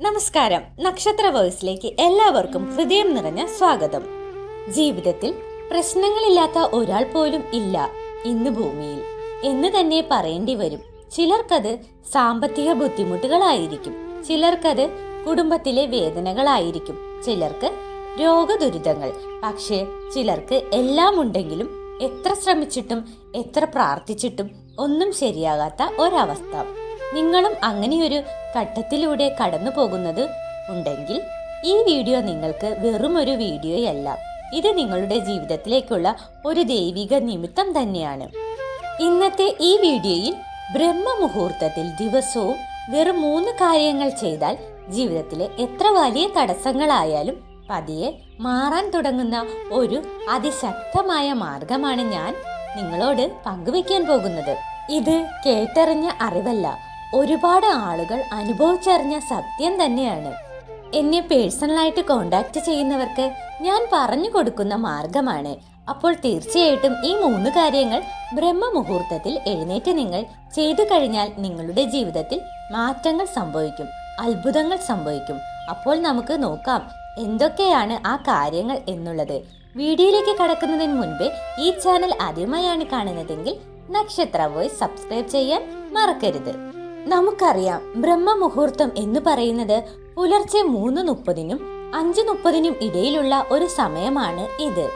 നമസ്കാരം. നക്ഷത്ര വോയിസിലേക്ക് എല്ലാവർക്കും ഹൃദയം നിറഞ്ഞ സ്വാഗതം. ജീവിതത്തിൽ പ്രശ്നങ്ങളില്ലാത്ത ഒരാൾ പോലും ഇല്ല ഇന്ന് ഭൂമിയിൽ. എന്ന് തന്നെ പറയേണ്ടി വരും. ചിലർക്കത് സാമ്പത്തിക ബുദ്ധിമുട്ടുകളായിരിക്കും. ചിലർക്കത് കുടുംബത്തിലെ വേദനകളായിരിക്കും. ചിലർക്ക് രോഗദുരിതങ്ങൾ. പക്ഷേ ചിലർക്ക് എല്ലാം ഉണ്ടെങ്കിലും എത്ര ശ്രമിച്ചിട്ടും എത്ര പ്രാർത്ഥിച്ചിട്ടും ഒന്നും ശരിയാകാത്ത ഒരവസ്ഥ. നിങ്ങളും അങ്ങനെയൊരു ഘട്ടത്തിലൂടെ കടന്നു പോകുന്നത് ഉണ്ടെങ്കിൽ ഈ വീഡിയോ നിങ്ങൾക്ക് വെറും ഒരു വീഡിയോയല്ല. ഇത് നിങ്ങളുടെ ജീവിതത്തിലേക്കുള്ള ഒരു ദൈവിക നിമിത്തം തന്നെയാണ്. ഇന്നത്തെ ഈ വീഡിയോയിൽ ബ്രഹ്മ മുഹൂർത്തത്തിൽ ദിവസവും വെറും മൂന്ന് കാര്യങ്ങൾ ചെയ്താൽ ജീവിതത്തിലെ എത്ര വലിയ തടസ്സങ്ങളായാലും പതിയെ മാറാൻ തുടങ്ങുന്ന ഒരു അതിശക്തമായ മാർഗമാണ് ഞാൻ നിങ്ങളോട് പങ്കുവെക്കാൻ പോകുന്നത്. ഇത് കേട്ടറിഞ്ഞ അറിവല്ല. ഒരുപാട് ആളുകൾ അനുഭവിച്ചറിഞ്ഞ സത്യം തന്നെയാണ്. എന്നെ പേഴ്സണലായിട്ട് കോണ്ടാക്ട് ചെയ്യുന്നവർക്ക് ഞാൻ പറഞ്ഞു കൊടുക്കുന്ന മാർഗമാണ്. അപ്പോൾ തീർച്ചയായിട്ടും ഈ മൂന്ന് കാര്യങ്ങൾ ബ്രഹ്മമുഹൂർത്തത്തിൽ എഴുന്നേറ്റ് നിങ്ങൾ ചെയ്തു കഴിഞ്ഞാൽ നിങ്ങളുടെ ജീവിതത്തിൽ മാറ്റങ്ങൾ സംഭവിക്കും അത്ഭുതങ്ങൾ സംഭവിക്കും. അപ്പോൾ നമുക്ക് നോക്കാം എന്തൊക്കെയാണ് ആ കാര്യങ്ങൾ എന്നുള്ളത്. വീഡിയോയിലേക്ക് കടക്കുന്നതിന് മുൻപേ ഈ ചാനൽ ആദ്യമായാണ് കാണുന്നതെങ്കിൽ നക്ഷത്ര വോയിസ് സബ്സ്ക്രൈബ് ചെയ്യാൻ മറക്കരുത്. നമുക്കറിയാം ബ്രഹ്മമുഹൂർത്തം എന്ന് പറയുന്നത് പുലർച്ചെ മൂന്ന് മുപ്പതിനും അഞ്ച് മുപ്പതിനും ഇടയിലുള്ള ഒരു സമയമാണ് ഇത്.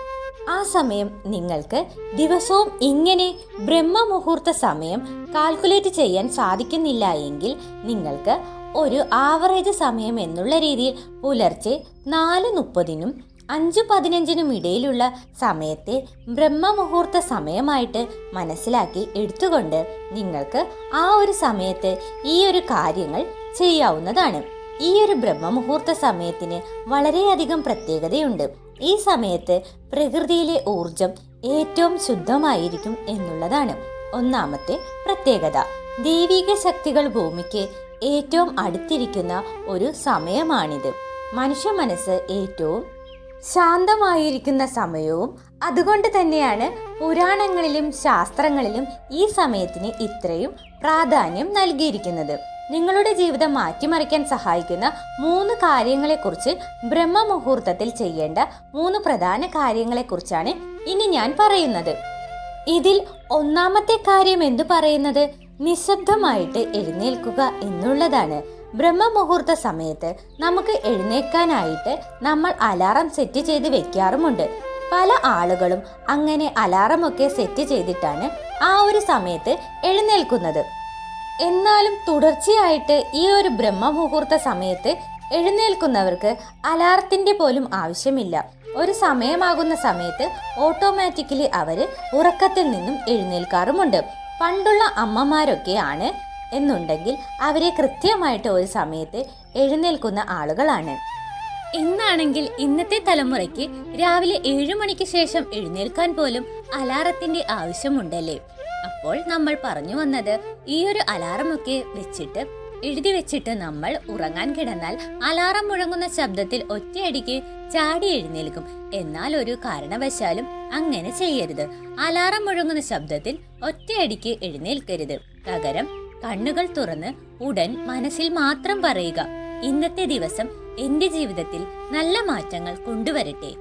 ആ സമയം നിങ്ങൾക്ക് ദിവസവും ഇങ്ങനെ ബ്രഹ്മമുഹൂർത്ത സമയം കാൽക്കുലേറ്റ് ചെയ്യാൻ സാധിക്കുന്നില്ല എങ്കിൽ നിങ്ങൾക്ക് ഒരു ആവറേജ് സമയം എന്നുള്ള രീതിയിൽ പുലർച്ചെ നാല് മുപ്പതിനും അഞ്ച് പതിനഞ്ചിനും ഇടയിലുള്ള സമയത്തെ ബ്രഹ്മമുഹൂർത്ത സമയമായിട്ട് മനസ്സിലാക്കി എടുത്തുകൊണ്ട് നിങ്ങൾക്ക് ആ ഒരു സമയത്ത് ഈ ഒരു കാര്യങ്ങൾ ചെയ്യാവുന്നതാണ്. ഈ ഒരു ബ്രഹ്മമുഹൂർത്ത സമയത്തിന് വളരെയധികം പ്രത്യേകതയുണ്ട്. ഈ സമയത്ത് പ്രകൃതിയിലെ ഊർജം ഏറ്റവും ശുദ്ധമായിരിക്കും എന്നുള്ളതാണ് ഒന്നാമത്തെ പ്രത്യേകത. ദൈവിക ശക്തികൾ ഭൂമിക്ക് ഏറ്റവും അടുത്തിരിക്കുന്ന ഒരു സമയമാണിത്. മനുഷ്യ മനസ്സ് ഏറ്റവും ശാന്തമായിരിക്കുന്ന സമയവും അതുകൊണ്ട് തന്നെയാണ് പുരാണങ്ങളിലും ശാസ്ത്രങ്ങളിലും ഈ സമയത്തിന് ഇത്രയും പ്രാധാന്യം നൽകിയിരിക്കുന്നത്. നിങ്ങളുടെ ജീവിതം മാറ്റിമറിക്കാൻ സഹായിക്കുന്ന മൂന്ന് കാര്യങ്ങളെക്കുറിച്ച് ബ്രഹ്മ മുഹൂർത്തത്തിൽ ചെയ്യേണ്ട മൂന്ന് പ്രധാന കാര്യങ്ങളെക്കുറിച്ചാണ് ഇനി ഞാൻ പറയുന്നത്. ഇതിൽ ഒന്നാമത്തെ കാര്യം എന്തു പറയുന്നത്? നിശബ്ദമായിട്ട് എഴുന്നേൽക്കുക എന്നുള്ളതാണ്. ബ്രഹ്മമുഹൂർത്ത സമയത്ത് നമുക്ക് എഴുന്നേൽക്കാനായിട്ട് നമ്മൾ അലാറം സെറ്റ് ചെയ്ത് വെക്കാറുമുണ്ട്. പല ആളുകളും അങ്ങനെ അലാറമൊക്കെ സെറ്റ് ചെയ്തിട്ടാണ് ആ ഒരു സമയത്ത് എഴുന്നേൽക്കുന്നത്. എന്നാലും തുടർച്ചയായിട്ട് ഈ ഒരു ബ്രഹ്മമുഹൂർത്ത സമയത്ത് എഴുന്നേൽക്കുന്നവർക്ക് അലാറത്തിന്റെ പോലും ആവശ്യമില്ല. ഒരു സമയമാകുന്ന സമയത്ത് ഓട്ടോമാറ്റിക്കലി അവർ ഉറക്കത്തിൽ നിന്നും എഴുന്നേൽക്കാറുമുണ്ട്. പണ്ടുള്ള അമ്മമാരൊക്കെയാണ് എന്നുണ്ടെങ്കിൽ അവരെ കൃത്യമായിട്ട് ഒരു സമയത്ത് എഴുന്നേൽക്കുന്ന ആളുകളാണ്. ഇന്നാണെങ്കിൽ ഇന്നത്തെ തലമുറയ്ക്ക് രാവിലെ ഏഴു മണിക്ക് ശേഷം എഴുന്നേൽക്കാൻ പോലും അലാറത്തിന്റെ ആവശ്യമുണ്ടല്ലേ? അപ്പോൾ നമ്മൾ പറഞ്ഞു വന്നത് ഈ ഒരു അലാറമൊക്കെ വെച്ചിട്ട് എഴുതി വെച്ചിട്ട് നമ്മൾ ഉറങ്ങാൻ കിടന്നാൽ അലാറം മുഴങ്ങുന്ന ശബ്ദത്തിൽ ഒറ്റയടിക്ക് ചാടി എഴുന്നേൽക്കും. എന്നാൽ ഒരു കാരണവശാലും അങ്ങനെ ചെയ്യരുത്. അലാറം മുഴങ്ങുന്ന ശബ്ദത്തിൽ ഒറ്റയടിക്ക് എഴുന്നേൽക്കരുത്. പകരം കണ്ണുകൾ തുറന്ന് ഉടൻ മനസ്സിൽ മാത്രം പറയുക ഇന്നത്തെ ദിവസം എന്റെ ജീവിതത്തിൽ നല്ല മാറ്റങ്ങൾ കൊണ്ടുവരട്ടെ.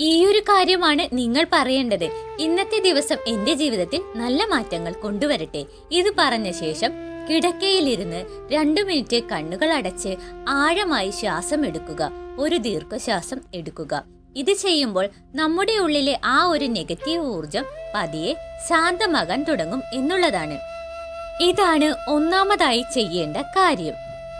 ഈ ഒരു കാര്യമാണ് നിങ്ങൾ പറയേണ്ടത്. ഇന്നത്തെ ദിവസം എന്റെ ജീവിതത്തിൽ നല്ല മാറ്റങ്ങൾ കൊണ്ടുവരട്ടെ. ഇത് പറഞ്ഞ ശേഷം കിടക്കയിലിരുന്ന് രണ്ടു മിനിറ്റ് കണ്ണുകൾ അടച്ച് ആഴമായി ശ്വാസം എടുക്കുക ഒരു ദീർഘശ്വാസം എടുക്കുക. ഇത് ചെയ്യുമ്പോൾ നമ്മുടെ ഉള്ളിലെ ആ ഒരു നെഗറ്റീവ് ഊർജം പതിയെ ശാന്തമാകാൻ തുടങ്ങും എന്നുള്ളതാണ്. ഇതാണ് ഒന്നാമതായി ചെയ്യേണ്ട കാര്യം.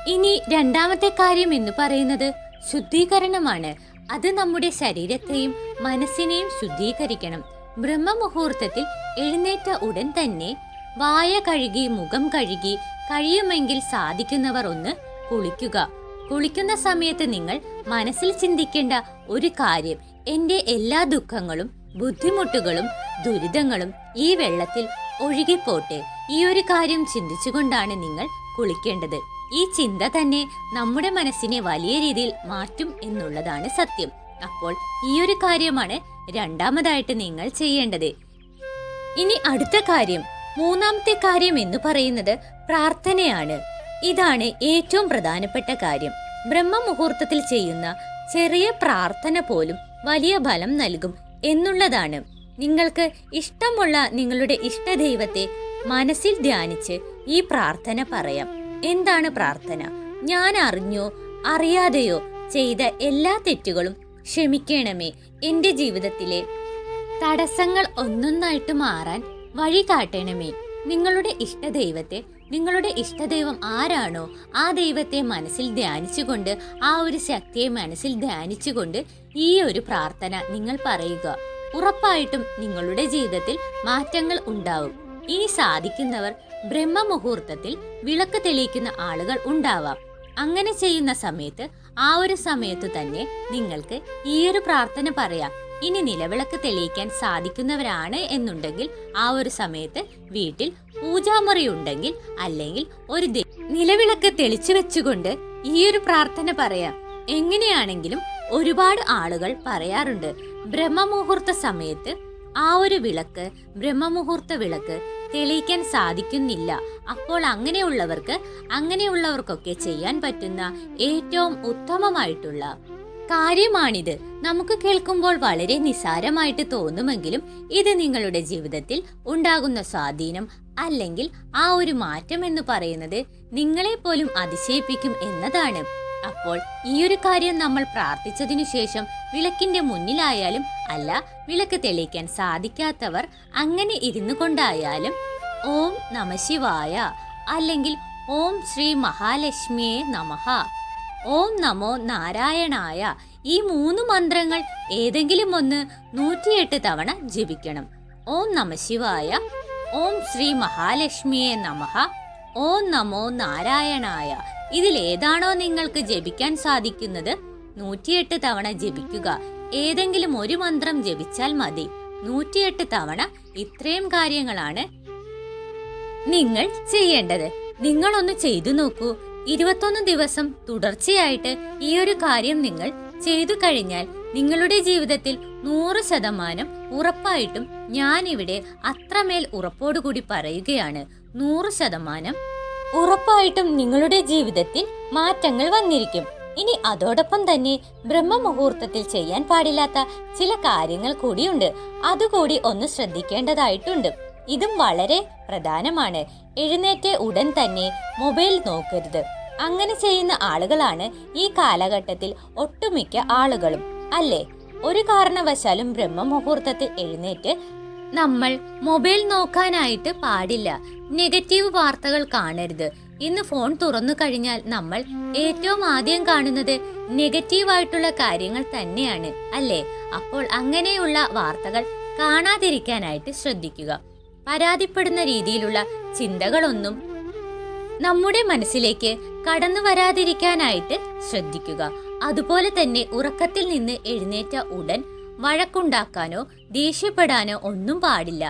ഇനി രണ്ടാമത്തെ കാര്യം എന്ന് പറയുന്നത് ശുദ്ധീകരണമാണ്. അത് നമ്മുടെ ശരീരത്തെയും മനസ്സിനെയും ശുദ്ധീകരിക്കണം. ബ്രഹ്മമുഹൂർത്തത്തിൽ എഴുന്നേറ്റ ഉടൻ തന്നെ വായ കഴുകി മുഖം കഴുകി കഴിയുമെങ്കിൽ സാധിക്കുന്നവർ ഒന്ന് കുളിക്കുക. കുളിക്കുന്ന സമയത്ത് നിങ്ങൾ മനസ്സിൽ ചിന്തിക്കേണ്ട ഒരു കാര്യം എന്റെ എല്ലാ ദുഃഖങ്ങളും ബുദ്ധിമുട്ടുകളും ദുരിതങ്ങളും ഈ വെള്ളത്തിൽ ഒഴുകിപ്പോട്ടെ ഈ ഒരു കാര്യം ചിന്തിച്ചുകൊണ്ടാണ് നിങ്ങൾ കുളിക്കേണ്ടത്. ഈ ചിന്ത തന്നെ നമ്മുടെ മനസ്സിനെ വലിയ രീതിയിൽ മാറ്റും എന്നുള്ളതാണ് സത്യം. അപ്പോൾ ഈ ഒരു കാര്യമാണ് രണ്ടാമതായിട്ട് നിങ്ങൾ ചെയ്യേണ്ടത്. ഇനി അടുത്ത കാര്യം. മൂന്നാമത്തെ കാര്യം എന്ന് പറയുന്നത് പ്രാർത്ഥനയാണ്. ഇതാണ് ഏറ്റവും പ്രധാനപ്പെട്ട കാര്യം. ബ്രഹ്മമുഹൂർത്തത്തിൽ ചെയ്യുന്ന ചെറിയ പ്രാർത്ഥന പോലും വലിയ ഫലം നൽകും എന്നുള്ളതാണ്. നിങ്ങൾക്ക് ഇഷ്ടമുള്ള നിങ്ങളുടെ ഇഷ്ടദൈവത്തെ മനസ്സിൽ ധ്യാനിച്ച് ഈ പ്രാർത്ഥന പറയാം. എന്താണ് പ്രാർത്ഥന? ഞാൻ അറിഞ്ഞോ അറിയാതെയോ ചെയ്ത എല്ലാ തെറ്റുകളും ക്ഷമിക്കണമേ. എന്റെ ജീവിതത്തിലെ തടസ്സങ്ങൾ ഒന്നൊന്നായിട്ട് മാറാൻ വഴി കാട്ടണമേ. നിങ്ങളുടെ ഇഷ്ടദൈവത്തെ നിങ്ങളുടെ ഇഷ്ടദൈവം ആരാണോ ആ ദൈവത്തെ മനസ്സിൽ ധ്യാനിച്ചുകൊണ്ട് ആ ഒരു ശക്തിയെ മനസ്സിൽ ധ്യാനിച്ചുകൊണ്ട് ഈ ഒരു പ്രാർത്ഥന നിങ്ങൾ പറയുക. ഉറപ്പായിട്ടും നിങ്ങളുടെ ജീവിതത്തിൽ മാറ്റങ്ങൾ ഉണ്ടാവും. ഇനി സാധിക്കുന്നവർ ബ്രഹ്മ മുഹൂർത്തത്തിൽ വിളക്ക് തെളിയിക്കുന്ന ആളുകൾ ഉണ്ടാവാം. അങ്ങനെ ചെയ്യുന്ന സമയത്ത് ആ ഒരു സമയത്ത് തന്നെ നിങ്ങൾക്ക് ഈ ഒരു പ്രാർത്ഥന പറയാം. ഇനി നിലവിളക്ക് തെളിയിക്കാൻ സാധിക്കുന്നവരാണ് എന്നുണ്ടെങ്കിൽ ആ ഒരു സമയത്ത് വീട്ടിൽ പൂജാമുറി ഉണ്ടെങ്കിൽ അല്ലെങ്കിൽ ഒരു നിലവിളക്ക് തെളിച്ചു വെച്ചുകൊണ്ട് ഈ ഒരു പ്രാർത്ഥന പറയാം. എങ്ങനെയാണെങ്കിലും ഒരുപാട് ആളുകൾ പറയാറുണ്ട്. ബ്രഹ്മമുഹൂർത്ത സമയത്ത് ആ ഒരു വിളക്ക് ബ്രഹ്മമുഹൂർത്ത വിളക്ക് തെളിയിക്കാൻ സാധിക്കുന്നില്ല. അപ്പോൾ അങ്ങനെയുള്ളവർക്ക് അങ്ങനെയുള്ളവർക്കൊക്കെ ചെയ്യാൻ പറ്റുന്ന ഏറ്റവും ഉത്തമമായിട്ടുള്ള കാര്യമാണിത്. നമുക്ക് കേൾക്കുമ്പോൾ വളരെ നിസാരമായിട്ട് തോന്നുമെങ്കിലും ഇത് നിങ്ങളുടെ ജീവിതത്തിൽ ഉണ്ടാകുന്ന സ്വാധീനം അല്ലെങ്കിൽ ആ ഒരു മാറ്റം എന്ന് പറയുന്നത് നിങ്ങളെ പോലും അതിശയിപ്പിക്കും എന്നതാണ്. അപ്പോൾ ഈ ഒരു കാര്യം നമ്മൾ പ്രാർത്ഥിച്ചതിനു ശേഷം വിളക്കിന്റെ മുന്നിലായാലും അല്ല വിളക്ക് തെളിയിക്കാൻ സാധിക്കാത്തവർ അങ്ങനെ ഇരുന്നു കൊണ്ടായാലും ഓം നമശിവായ അല്ലെങ്കിൽ ഓം ശ്രീ മഹാലക്ഷ്മിയെ നമഹ ഓം നമോ നാരായണായ ഈ മൂന്ന് മന്ത്രങ്ങൾ ഏതെങ്കിലും ഒന്ന് നൂറ്റിയെട്ട് തവണ ജപിക്കണം. ഓം നമശിവായ ഓം ശ്രീ മഹാലക്ഷ്മിയെ നമഹ ഓം നമോ നാരായണായ ഇതിൽ ഏതാണോ നിങ്ങൾക്ക് ജപിക്കാൻ സാധിക്കുന്നത് നൂറ്റിയെട്ട് തവണ ജപിക്കുക. ഏതെങ്കിലും ഒരു മന്ത്രം ജപിച്ചാൽ മതി. നൂറ്റിയെട്ട് തവണ ഇത്രയും കാര്യങ്ങളാണ് നിങ്ങൾ ചെയ്യേണ്ടത്. നിങ്ങളൊന്ന് ചെയ്തു നോക്കൂ. ഇരുപത്തൊന്ന് ദിവസം തുടർച്ചയായിട്ട് ഈ ഒരു കാര്യം നിങ്ങൾ ചെയ്തു കഴിഞ്ഞാൽ നിങ്ങളുടെ ജീവിതത്തിൽ നൂറ് ശതമാനം ഉറപ്പായിട്ടും ഞാനിവിടെ അത്രമേൽ ഉറപ്പോടുകൂടി പറയുകയാണ്. നൂറ് ശതമാനം ഉറപ്പായിട്ടും നിങ്ങളുടെ ജീവിതത്തിൽ മാറ്റങ്ങൾ വന്നിരിക്കും. ഇനി അതോടൊപ്പം തന്നെ ബ്രഹ്മമുഹൂർത്തത്തിൽ ചെയ്യാൻ പാടില്ലാത്ത ചില കാര്യങ്ങൾ കൂടിയുണ്ട്. അതുകൂടി ഒന്ന് ശ്രദ്ധിക്കേണ്ടതായിട്ടുണ്ട്. ഇതും വളരെ പ്രധാനമാണ്. എഴുന്നേറ്റ ഉടൻ തന്നെ മൊബൈൽ നോക്കരുത്. അങ്ങനെ ചെയ്യുന്ന ആളുകളാണ് ഈ കാലഘട്ടത്തിൽ ഒട്ടുമിക്ക ആളുകളും. അല്ലേ? ഒരു കാരണവശാലും ബ്രഹ്മമുഹൂർത്തത്തിൽ എഴുന്നേറ്റ് നമ്മൾ മൊബൈൽ നോക്കാനായിട്ട് പാടില്ല. നെഗറ്റീവ് വാർത്തകൾ കാണരുത്. ഇന്ന് ഫോൺ തുറന്നു കഴിഞ്ഞാൽ നമ്മൾ ഏറ്റവും ആദ്യം കാണുന്നത് നെഗറ്റീവായിട്ടുള്ള കാര്യങ്ങൾ തന്നെയാണ് അല്ലേ? അപ്പോൾ അങ്ങനെയുള്ള വാർത്തകൾ കാണാതിരിക്കാനായിട്ട് ശ്രദ്ധിക്കുക. പരാതിപ്പെടുന്ന രീതിയിലുള്ള ചിന്തകളൊന്നും നമ്മുടെ മനസ്സിലേക്ക് കടന്നു വരാതിരിക്കാനായിട്ട് ശ്രദ്ധിക്കുക. അതുപോലെ തന്നെ ഉറക്കത്തിൽ നിന്ന് എഴുന്നേറ്റ ഉടൻ വഴക്കുണ്ടാക്കാനോ ദേഷ്യപ്പെടാനോ ഒന്നും പാടില്ല.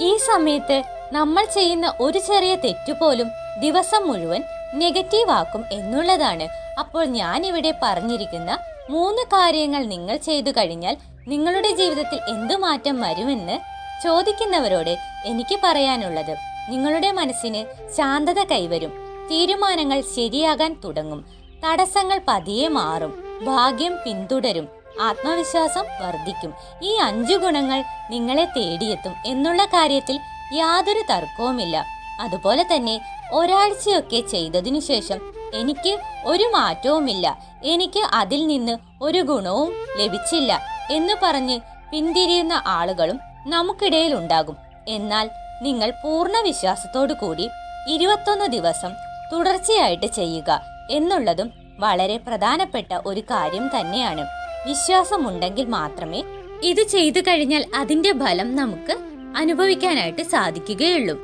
ഈ സമയത്ത് നമ്മൾ ചെയ്യുന്ന ഒരു ചെറിയ തെറ്റുപോലും ദിവസം മുഴുവൻ നെഗറ്റീവ് ആക്കും എന്നുള്ളതാണ്. അപ്പോൾ ഞാൻ ഇവിടെ പറഞ്ഞിരിക്കുന്ന മൂന്ന് കാര്യങ്ങൾ നിങ്ങൾ ചെയ്തു കഴിഞ്ഞാൽ നിങ്ങളുടെ ജീവിതത്തിൽ എന്തു മാറ്റം വരുമെന്ന് ചോദിക്കുന്നവരോട് എനിക്ക് പറയാനുള്ളത് നിങ്ങളുടെ മനസ്സിന് ശാന്തത കൈവരും തീരുമാനങ്ങൾ ശരിയാകാൻ തുടങ്ങും തടസ്സങ്ങൾ പതിയെ മാറും ഭാഗ്യം പിന്തുടരും ആത്മവിശ്വാസം വർദ്ധിക്കും. ഈ അഞ്ചു ഗുണങ്ങൾ നിങ്ങളെ തേടിയെത്തും എന്നുള്ള കാര്യത്തിൽ യാതൊരു തർക്കവുമില്ല. അതുപോലെ തന്നെ ഒരാഴ്ചയൊക്കെ ചെയ്തതിനു ശേഷം എനിക്ക് ഒരു മാറ്റവുമില്ല. എനിക്ക് അതിൽ നിന്ന് ഒരു ഗുണവും ലഭിച്ചില്ല എന്ന് പറഞ്ഞ് പിന്തിരിയുന്ന ആളുകളും നമുക്കിടയിൽ ഉണ്ടാകും. എന്നാൽ നിങ്ങൾ പൂർണ വിശ്വാസത്തോടു കൂടി ഇരുപത്തൊന്ന് ദിവസം തുടർച്ചയായിട്ട് ചെയ്യുക എന്നുള്ളതും വളരെ പ്രധാനപ്പെട്ട ഒരു കാര്യം തന്നെയാണ്. വിശ്വാസമുണ്ടെങ്കിൽ മാത്രമേ ഇത് ചെയ്തു കഴിഞ്ഞാൽ അതിന്റെ ഫലം നമുക്ക് അനുഭവിക്കാനായിട്ട് സാധിക്കുകയുള്ളൂ.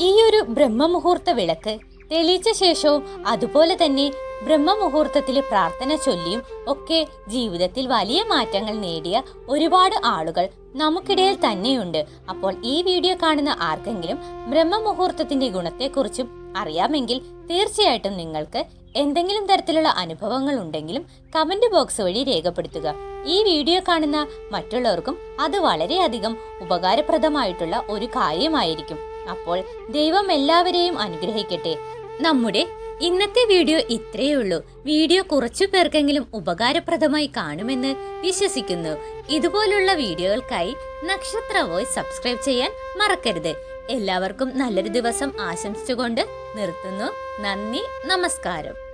ഈ ഒരു ബ്രഹ്മമുഹൂർത്ത വിളക്ക് തെളിയിച്ച ശേഷവും അതുപോലെ തന്നെ ബ്രഹ്മമുഹൂർത്തത്തിലെ പ്രാർത്ഥന ചൊല്ലിയും ഒക്കെ ജീവിതത്തിൽ വലിയ മാറ്റങ്ങൾ നേടിയ ഒരുപാട് ആളുകൾ നമുക്കിടയിൽ തന്നെയുണ്ട്. അപ്പോൾ ഈ വീഡിയോ കാണുന്ന ആർക്കെങ്കിലും ബ്രഹ്മമുഹൂർത്തത്തിന്റെ ഗുണത്തെക്കുറിച്ചും അറിയാമെങ്കിൽ തീർച്ചയായിട്ടും നിങ്ങൾക്ക് എന്തെങ്കിലും തരത്തിലുള്ള അനുഭവങ്ങൾ ഉണ്ടെങ്കിലും കമന്റ് ബോക്സ് വഴി രേഖപ്പെടുത്തുക. ഈ വീഡിയോ കാണുന്ന മറ്റുള്ളവർക്കും അത് വളരെയധികം ഉപകാരപ്രദമായിട്ടുള്ള ഒരു കാര്യമായിരിക്കും. അപ്പോൾ ദൈവം എല്ലാവരെയും അനുഗ്രഹിക്കട്ടെ. നമ്മുടെ ഇന്നത്തെ വീഡിയോ ഇത്രയേ ഉള്ളൂ. വീഡിയോ കുറച്ചു പേർക്കെങ്കിലും ഉപകാരപ്രദമായി കാണുമെന്ന് വിശ്വസിക്കുന്നു. ഇതുപോലുള്ള വീഡിയോകൾക്കായി നക്ഷത്ര വോയ്സ് സബ്സ്ക്രൈബ് ചെയ്യാൻ മറക്കരുത്. എല്ലാവർക്കും നല്ലൊരു ദിവസം ആശംസിച്ചുകൊണ്ട് നിർത്തുന്നു. നന്ദി നമസ്കാരം.